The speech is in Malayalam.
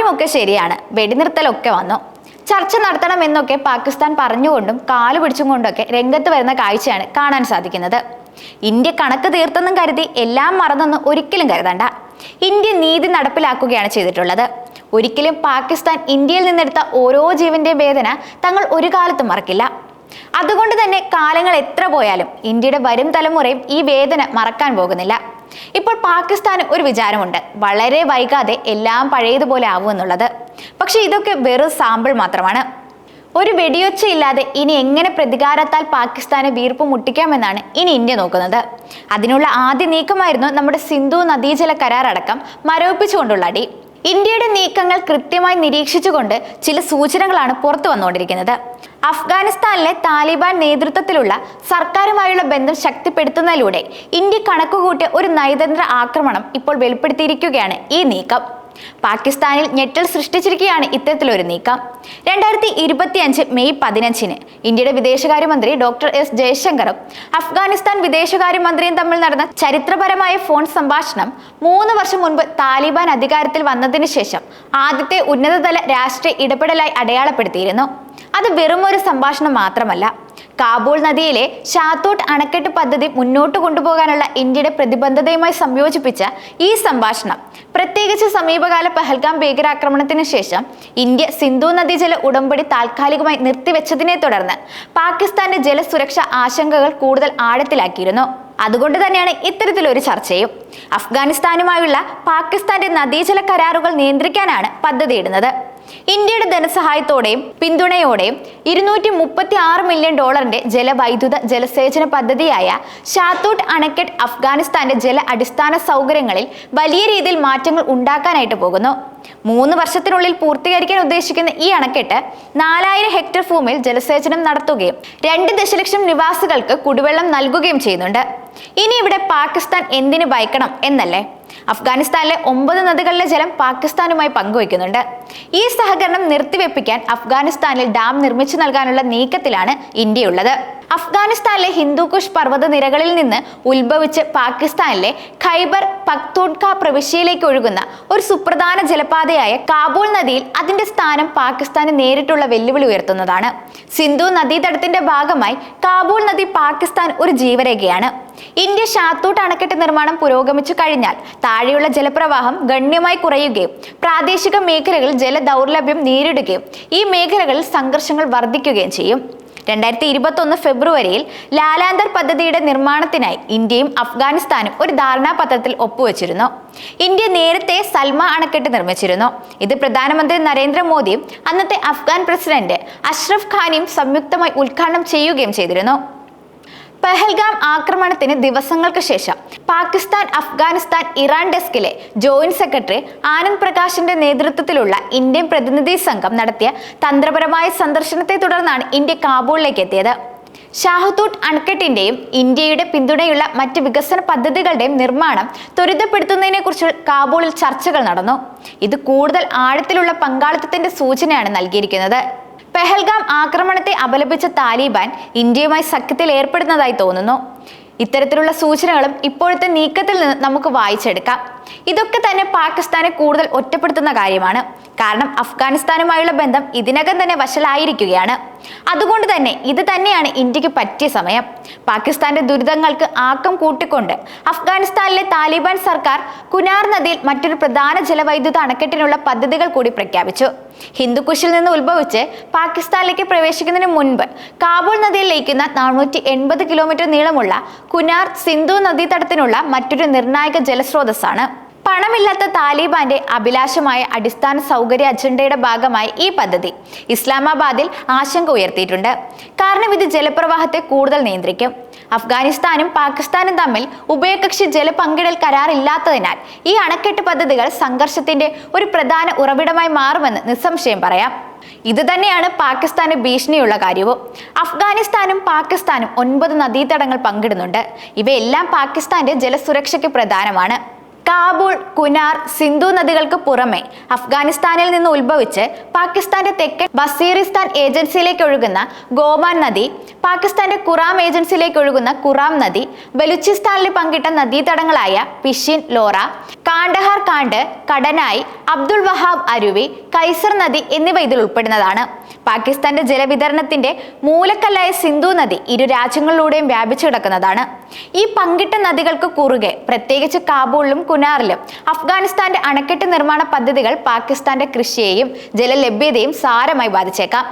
കാര്യമൊക്കെ ശരിയാണ്. വെടിനിർത്തലൊക്കെ വന്നു. ചർച്ച നടത്തണമെന്നൊക്കെ പാകിസ്ഥാൻ പറഞ്ഞുകൊണ്ടും കാലു പിടിച്ചും കൊണ്ടൊക്കെ രംഗത്ത് വരുന്ന കാഴ്ചയാണ് കാണാൻ സാധിക്കുന്നത്. ഇന്ത്യ കണക്ക് തീർത്തെന്നും കരുതി എല്ലാം മറന്നൊന്നും ഒരിക്കലും കരുതണ്ട. ഇന്ത്യ നീതി നടപ്പിലാക്കുകയാണ് ചെയ്തിട്ടുള്ളത്. ഒരിക്കലും പാകിസ്ഥാൻ ഇന്ത്യയിൽ നിന്നെടുത്ത ഓരോ ജീവന്റെ വേദന തങ്ങൾ ഒരു കാലത്തും മറക്കില്ല. അതുകൊണ്ട് തന്നെ കാലങ്ങൾ എത്ര പോയാലും ഇന്ത്യയുടെ വരും തലമുറയും ഈ വേദന മറക്കാൻ പോകുന്നില്ല. ഇപ്പോൾ പാകിസ്ഥാന് ഒരു വിചാരമുണ്ട്. വളരെ വൈകാതെ എല്ലാം പഴയതുപോലെ ആവുമെന്നുള്ളത് പക്ഷേ ഇതൊക്കെ വെറും സാമ്പിൾ മാത്രമാണ്. ഒരു വെടിയൊച്ചയില്ലാതെ ഇനി എങ്ങനെ പ്രതികാരത്താൽ പാകിസ്ഥാനെ വീർപ്പ് മുട്ടിക്കാമെന്നാണ് ഇനി ഇന്ത്യ നോക്കുന്നത്. അതിനുള്ള ആദ്യ നീക്കമായിരുന്നു നമ്മുടെ സിന്ധു നദീജല കരാർ അടക്കം മരവിപ്പിച്ചുകൊണ്ടുള്ള അടി. ഇന്ത്യയുടെ നീക്കങ്ങൾ കൃത്യമായി നിരീക്ഷിച്ചുകൊണ്ട് ചില സൂചനകളാണ് പുറത്തു വന്നുകൊണ്ടിരിക്കുന്നത്. അഫ്ഗാനിസ്ഥാനിലെ താലിബാൻ നേതൃത്വത്തിലുള്ള സർക്കാരുമായുള്ള ബന്ധം ശക്തിപ്പെടുത്തുന്നതിലൂടെ ഇന്ത്യ കണക്കുകൂട്ടിയ ഒരു നയതന്ത്ര ആക്രമണം ഇപ്പോൾ വെളിപ്പെടുത്തിയിരിക്കുകയാണ് ഈ നീക്കം. പാകിസ്ഥാനിൽ ഞെട്ടൽ സൃഷ്ടിച്ചിരിക്കുകയാണ് ഇത്തരത്തിലൊരു നീക്കം. രണ്ടായിരത്തി ഇരുപത്തിയഞ്ച് മെയ് പതിനഞ്ചിന് ഇന്ത്യയുടെ വിദേശകാര്യമന്ത്രി ഡോക്ടർ എസ് ജയശങ്കറും അഫ്ഗാനിസ്ഥാൻ വിദേശകാര്യമന്ത്രിയും തമ്മിൽ നടന്ന ചരിത്രപരമായ ഫോൺ സംഭാഷണം മൂന്ന് വർഷം മുൻപ് താലിബാൻ അധികാരത്തിൽ വന്നതിന് ശേഷം ആദ്യത്തെ ഉന്നതതല രാഷ്ട്രീയ ഇടപെടലായി അടയാളപ്പെടുത്തിയിരുന്നു. അത് വെറും ഒരു സംഭാഷണം മാത്രമല്ല കാബൂൾ നദിയിലെ ഷാത്തോട്ട് അണക്കെട്ട് പദ്ധതി മുന്നോട്ട് കൊണ്ടുപോകാനുള്ള ഇന്ത്യയുടെ പ്രതിബദ്ധതയുമായി സംയോജിപ്പിച്ച ഈ സംഭാഷണം പ്രത്യേകിച്ച് സമീപകാല പഹൽഗാം ഭീകരാക്രമണത്തിന് ശേഷം ഇന്ത്യ സിന്ധു നദീജല ഉടമ്പടി താൽക്കാലികമായി നിർത്തിവെച്ചതിനെ തുടർന്ന് പാകിസ്ഥാന്റെ ജലസുരക്ഷ ആശങ്കകൾ കൂടുതൽ ആഴത്തിലാക്കിയിരുന്നു. അതുകൊണ്ട് തന്നെയാണ് ഇത്തരത്തിലൊരു ചർച്ചയും. അഫ്ഗാനിസ്ഥാനുമായുള്ള പാകിസ്ഥാന്റെ നദീജല കരാറുകൾ നിയന്ത്രിക്കാനാണ് പദ്ധതിയിടുന്നത്. ഇന്ത്യയുടെ ധനസഹായത്തോടെയും പിന്തുണയോടെയും ഇരുന്നൂറ്റി മുപ്പത്തി ആറ് മില്യൺ ഡോളറിന്റെ ജലവൈദ്യുത ജലസേചന പദ്ധതിയായ ഷാത്തൂട്ട് അണക്കെട്ട് അഫ്ഗാനിസ്ഥാന്റെ ജല അടിസ്ഥാന സൗകര്യങ്ങളിൽ വലിയ രീതിയിൽ മാറ്റങ്ങൾ ഉണ്ടാക്കാനായിട്ട് പോകുന്നു. മൂന്ന് വർഷത്തിനുള്ളിൽ പൂർത്തീകരിക്കാൻ ഉദ്ദേശിക്കുന്ന ഈ അണക്കെട്ട് നാലായിരം ഹെക്ടർ ഭൂമിയിൽ ജലസേചനം നടത്തുകയും രണ്ട് ദശലക്ഷം നിവാസികൾക്ക് കുടിവെള്ളം നൽകുകയും ചെയ്യുന്നുണ്ട്. ഇനി ഇവിടെ പാകിസ്ഥാൻ എന്തിനു ഭയക്കണം എന്നല്ലേ? അഫ്ഗാനിസ്ഥാനിലെ ഒമ്പത് നദികളിലെ ജലം പാകിസ്ഥാനുമായി പങ്കുവയ്ക്കുന്നുണ്ട്. ഈ സഹകരണം നിർത്തിവെപ്പിക്കാൻ അഫ്ഗാനിസ്ഥാനിൽ ഡാം നിർമ്മിച്ചു നൽകാനുള്ള നീക്കത്തിലാണ് ഇന്ത്യയുള്ളത്. അഫ്ഗാനിസ്ഥാനിലെ ഹിന്ദുകുഷ് പർവത നിരകളിൽ നിന്ന് ഉത്ഭവിച്ച് പാകിസ്ഥാനിലെ ഖൈബർ പക്തൂൺഖ പ്രവിശ്യയിലേക്ക് ഒഴുകുന്ന ഒരു സുപ്രധാന ജലപാതയായ കാബൂൾ നദിയിൽ അതിന്റെ സ്ഥാനം പാകിസ്ഥാന് നേരിട്ടുള്ള വെല്ലുവിളി ഉയർത്തുന്നതാണ്. സിന്ധു നദീതടത്തിന്റെ ഭാഗമായി കാബൂൾ നദി പാകിസ്ഥാൻ ഒരു ജീവരേഖയാണ്. ഇന്ത്യ ഷാത്തൂട്ട് അണക്കെട്ട് നിർമ്മാണം പുരോഗമിച്ചു കഴിഞ്ഞാൽ താഴെയുള്ള ജലപ്രവാഹം ഗണ്യമായി കുറയുകയും പ്രാദേശിക മേഖലകളിൽ ജലദൗർലഭ്യം നേരിടുകയും ഈ മേഖലകളിൽ സംഘർഷങ്ങൾ വർദ്ധിക്കുകയും ചെയ്യും. രണ്ടായിരത്തി ഇരുപത്തൊന്ന് ഫെബ്രുവരിയിൽ ലാലാന്തർ പദ്ധതിയുടെ നിർമ്മാണത്തിനായി ഇന്ത്യയും അഫ്ഗാനിസ്ഥാനും ഒരു ധാരണാപത്രത്തിൽ ഒപ്പുവെച്ചിരുന്നു. ഇന്ത്യ നേരത്തെ സൽമ അണക്കെട്ട് നിർമ്മിച്ചിരുന്നു. ഇത് പ്രധാനമന്ത്രി നരേന്ദ്രമോദിയും അന്നത്തെ അഫ്ഗാൻ പ്രസിഡന്റ് അഷ്റഫ് ഖാനിയും സംയുക്തമായി ഉദ്ഘാടനം ചെയ്യുകയും ചെയ്തിരുന്നു. പെഹൽഗാം ആക്രമണത്തിന് ദിവസങ്ങൾക്ക് ശേഷം പാകിസ്ഥാൻ അഫ്ഗാനിസ്ഥാൻ ഇറാൻ ഡെസ്കിലെ ജോയിന്റ് സെക്രട്ടറി ആനന്ദ് പ്രകാശിന്റെ നേതൃത്വത്തിലുള്ള ഇന്ത്യൻ പ്രതിനിധി സംഘം നടത്തിയ തന്ത്രപരമായ സന്ദർശനത്തെ തുടർന്നാണ് ഇന്ത്യ കാബൂളിലേക്ക് എത്തിയത്. ഷാഹുത്തൂട്ട് അണക്കെട്ടിന്റെയും ഇന്ത്യയുടെ പിന്തുണയുള്ള മറ്റ് വികസന പദ്ധതികളുടെയും നിർമ്മാണം ത്വരിതപ്പെടുത്തുന്നതിനെക്കുറിച്ച് കാബൂളിൽ ചർച്ചകൾ നടന്നു. ഇത് കൂടുതൽ ആഴത്തിലുള്ള പങ്കാളിത്തത്തിന്റെ സൂചനയാണ് നൽകിയിരിക്കുന്നത്. പെഹൽഗാം ആക്രമണത്തെ അപലപിച്ച താലിബാൻ ഇന്ത്യയുമായി സഖ്യത്തിൽ ഏർപ്പെടുന്നതായി തോന്നുന്നു. ഇത്തരത്തിലുള്ള സൂചനകളും ഇപ്പോഴത്തെ നീക്കത്തിൽ നിന്ന് നമുക്ക് വായിച്ചെടുക്കാം. ഇതൊക്കെ തന്നെ പാകിസ്ഥാനെ കൂടുതൽ ഒറ്റപ്പെടുത്തുന്ന കാര്യമാണ്. കാരണം അഫ്ഗാനിസ്ഥാനുമായുള്ള ബന്ധം ഇതിനകം തന്നെ വഷലായിരിക്കുകയാണ് അതുകൊണ്ട് തന്നെ ഇത് തന്നെയാണ് ഇന്ത്യയ്ക്ക് പറ്റിയ സമയം. പാകിസ്ഥാന്റെ ദുരിതങ്ങൾക്ക് ആക്കം കൂട്ടിക്കൊണ്ട് അഫ്ഗാനിസ്ഥാനിലെ താലിബാൻ സർക്കാർ കുനാർ നദിയിൽ മറ്റൊരു പ്രധാന ജലവൈദ്യുത അണക്കെട്ടിനുള്ള പദ്ധതികൾ കൂടി പ്രഖ്യാപിച്ചു. ഹിന്ദുക്കുഷിൽ നിന്ന് ഉത്ഭവിച്ച് പാകിസ്ഥാനിലേക്ക് പ്രവേശിക്കുന്നതിന് മുൻപ് കാബൂൾ നദിയിൽ ലയിക്കുന്ന നാനൂറ്റി എൺപത് കിലോമീറ്റർ നീളമുള്ള കുനാർ സിന്ധു നദീതടത്തിനുള്ള മറ്റൊരു നിർണായക ജലസ്രോതസ്സാണ്. പണമില്ലാത്ത താലിബാന്റെ അഭിലാഷമായ അടിസ്ഥാന സൗകര്യ അജണ്ടയുടെ ഭാഗമായി ഈ പദ്ധതി ഇസ്ലാമാബാദിൽ ആശങ്ക ഉയർത്തിയിട്ടുണ്ട്. കാരണം ഇത് ജലപ്രവാഹത്തെ കൂടുതൽ നിയന്ത്രിക്കും. അഫ്ഗാനിസ്ഥാനും പാകിസ്ഥാനും തമ്മിൽ ഉഭയകക്ഷി ജല ജലപങ്കിടൽ കരാറില്ലാത്തതിനാൽ ഈ അണക്കെട്ട് പദ്ധതികൾ സംഘർഷത്തിന്റെ ഒരു പ്രധാന ഉറവിടമായി മാറുമെന്ന് നിസ്സംശയം പറയാം. ഇത് തന്നെയാണ് പാകിസ്ഥാന് ഭീഷണിയുള്ള കാര്യവും. അഫ്ഗാനിസ്ഥാനും പാകിസ്ഥാനും ഒൻപത് നദീതടങ്ങൾ പങ്കിടുന്നുണ്ട്. ഇവയെല്ലാം പാകിസ്ഥാന്റെ ജലസുരക്ഷയ്ക്ക് പ്രധാനമാണ്. കാബൂൾ കുനാർ സിന്ധു നദികൾക്ക് പുറമെ അഫ്ഗാനിസ്ഥാനിൽ നിന്ന് ഉത്ഭവിച്ച് പാകിസ്ഥാന്റെ തെക്കൻ ബസീറിസ്ഥാൻ ഏജൻസിയിലേക്ക് ഒഴുകുന്ന ഗോമാൻ നദി പാകിസ്ഥാന്റെ കുറാം ഏജൻസിയിലേക്ക് ഒഴുകുന്ന കുറാം നദി ബലൂചിസ്ഥാനിൽ പങ്കിട്ട നദീതടങ്ങളായ പിഷിൻ ലോറ കാണ്ടഹാർ കാണ്ട് കടനായി അബ്ദുൾ വഹാബ് അരുവി കൈസർ നദി എന്നിവ ഇതിൽ ഉൾപ്പെടുന്നതാണ്. പാകിസ്ഥാന്റെ ജലവിതരണത്തിന്റെ മൂലക്കല്ലായ സിന്ധു നദി ഇരു രാജ്യങ്ങളിലൂടെയും വ്യാപിച്ചു കിടക്കുന്നതാണ്. ഈ പങ്കിട്ട നദികൾക്ക് കുറുകെ പ്രത്യേകിച്ച് കാബൂളിലും കുനാറിലും അഫ്ഗാനിസ്ഥാന്റെ അണക്കെട്ട് നിർമ്മാണ പദ്ധതികൾ പാകിസ്ഥാന്റെ കൃഷിയെയും ജലലഭ്യതയും സാരമായി ബാധിച്ചേക്കാം.